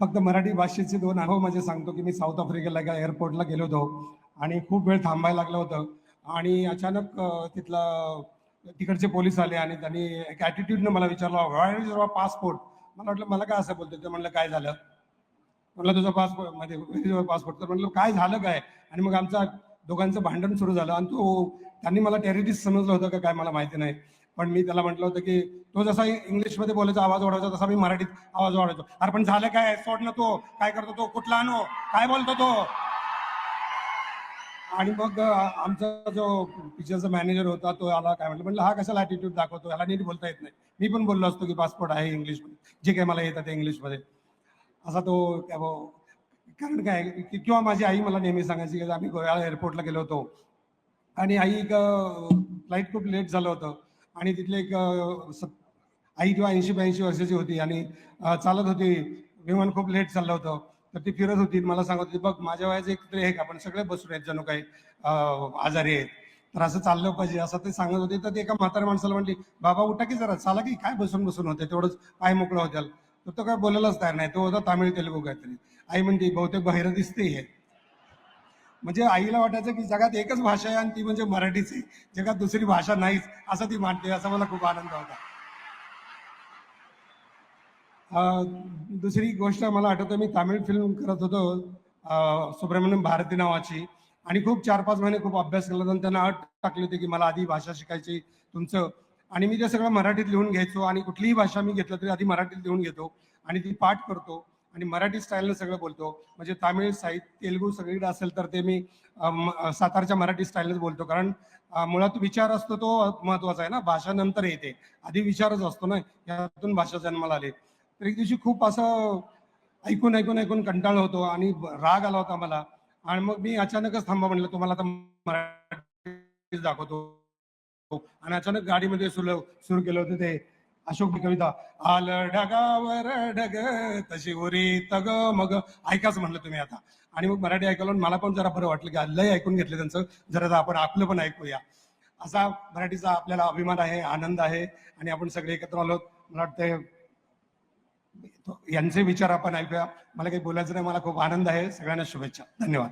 फक्त मराठी भाषेचे दोन अनुभव म्हणजे सांगतो की मी साऊथ आफ्रिकेला एका एअरपोर्टला गेलो होतो आणि खूप वेळ थांबायला लागलं होतं. आणि अचानक तिथला तिकडचे पोलीस आले आणि त्यांनी एक ॲटिट्यूडनं मला विचारलं व्हाय इज युअर पासपोर्ट मला वाटलं मला काय असं बोलतो ते म्हणलं काय झालं? म्हणलं तुझा पासपोर्ट म्हणजे पासपोर्ट तर म्हणलं काय झालं काय? आणि मग आमचा दोघांचं भांडण सुरू झालं. आणि तो त्यांनी मला टेररिस्ट समजलं होतं का काय मला माहिती नाही. पण मी त्याला म्हटलं होतं की तो जसा इंग्लिशमध्ये बोलायचा आवाज वाढवायचा तसा मी मराठीत आवाज वाढवायचो. अरे पण झालं काय? सोड ना तो. काय करतो तो? कुठला आणो काय बोलतो तो? आणि मग आमचा जो पिक्चरचा मॅनेजर होता तो आला काय म्हटलं म्हटलं हा कशाला ॲटिट्यूड दाखवतो? याला नीट बोलता येत नाही. मी पण बोललो असतो की पासपोर्ट आहे इंग्लिशमध्ये. जे काही मला येतं ते इंग्लिशमध्ये. असा तो काय भाऊ- हो. कारण काय की- किंवा माझी आई मला नेहमी सांगायची की आम्ही गोव्याला एअरपोर्टला गेलो होतो. आणि आई फ्लाईट खूप लेट झालं होतं. आणि तिथले एक आई किंवा ऐंशी ब्याऐंशी वर्षाची होती आणि चालत होती. विमान खूप लेट चाललं होतं. तर ती फिरत होती. मला सांगत होती बघ माझ्या वयाचे एक तरी आहे का आपण सगळे बसून आहेत जणू काही आजारी आहेत. तर असं चाललं पाहिजे असं ते सांगत होते. तर ते एका म्हाताऱ्या माणसाला म्हणली बाबा उठा की जरा चाला की काय बसून बसून होते? तेवढंच पाय मोकळं होत्याल. तर तो काय बोलायलाच तयार नाही. तो होता तामिळ तेलुगू काहीतरी. आई म्हणते बहुतेक बाहेर दिसते हे. म्हणजे आईला वाटायचं की जगात एकच भाषा आहे आणि ती म्हणजे मराठीच आहे. जगात दुसरी भाषा नाहीच असं ती मानते असा मला खूप आनंद होता. दुसरी गोष्ट मला आठवतं मी तामिळ फिल्म करत होतो सुब्रमण्यम भारती नावाची. आणि खूप चार पाच महिने खूप अभ्यास केला आणि त्यांना अट टाकली होती की मला आधी भाषा शिकायची तुमचं. आणि मी ते सगळं मराठीत लिहून घ्यायचो आणि कुठलीही भाषा मी घेतलं तरी आधी मराठीत लिहून घेतो आणि ती पाठ करतो. आणि मराठी स्टाईलनं सगळं बोलतो. म्हणजे तामिळ साहित्य तेलुगू सगळीकडे असेल तर ते मी सातारच्या मराठी स्टाईलच बोलतो. कारण मुळात विचार असतो तो महत्त्वाचा आहे ना. भाषा नंतर येते. आधी विचारच असतो ना. यातून भाषा जन्माला आली. तर एक दिवशी खूप असं ऐकून ऐकून ऐकून कंटाळ होतो आणि राग आला होता मला. आणि मग मी अचानकच थांबा म्हणलं तुम्हाला आता मराठी दाखवतो. आणि अचानक गाडीमध्ये सुरू सुरू केलं होतं ते. अशोक कविता. आल ढगावर ढग तशी उरी तग मग. ऐकाच म्हणलं तुम्ही आता. आणि मग मराठी ऐकलं मला पण जरा बरं वाटलं की लय ऐकून घेतलं त्यांचं. जरा आपण आपलं पण ऐकूया. असा मराठीचा आपल्याला अभिमान आहे आनंद आहे. आणि आपण सगळे एकत्र आलो. मला वाटतंय यांचे विचार आपण ऐकूया. मला काही बोलायचं नाही मला खूप आनंद आहे. सगळ्यांना शुभेच्छा. धन्यवाद.